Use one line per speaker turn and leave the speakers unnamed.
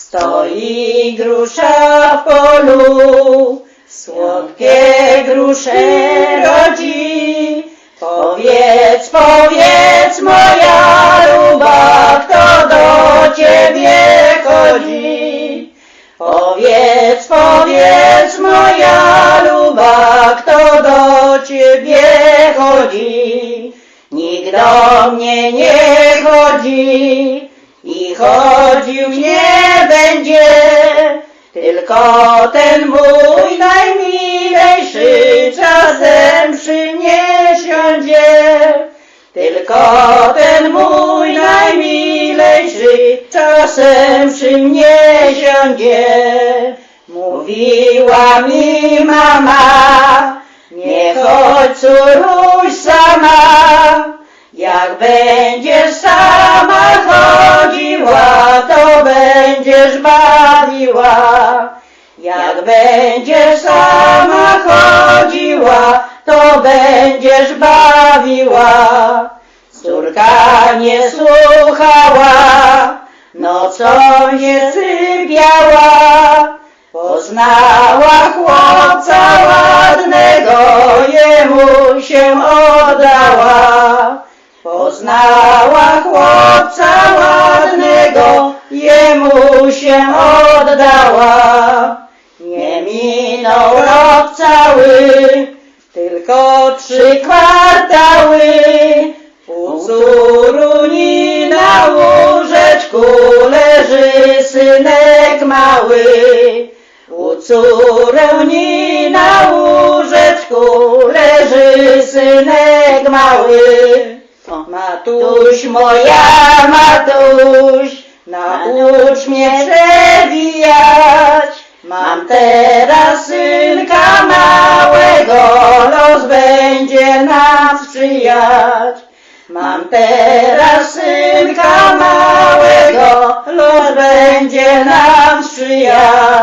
Stoi grusza w polu, słodkie grusze rodzi. Powiedz, powiedz moja luba, kto do ciebie chodzi. Powiedz, powiedz moja luba, kto do ciebie chodzi. Nikt do mnie nie chodzi i chodził nie będzie, tylko ten mój najmilejszy czasem przy mnie siądzie. Tylko ten mój najmilejszy czasem przy mnie siądzie. Mówiła mi mama, nie chodź córuś sama, jak będziesz sama to będziesz bawiła. Jak będziesz sama chodziła, to będziesz bawiła. Córka nie słuchała, nocą nie sypiała. Poznała chłopca ładnego, jemu się oddała. Poznała chłopca ładnego, jemu się oddała. Nie minął rok cały, tylko trzy kwartały. U córuni na łóżeczku leży synek mały. U córuni na łóżeczku leży synek mały. Matuś moja, Matuś, naucz mnie przewijać. Mam teraz synka małego, los będzie nam sprzyjać. Mam teraz synka małego, los będzie nam sprzyjać.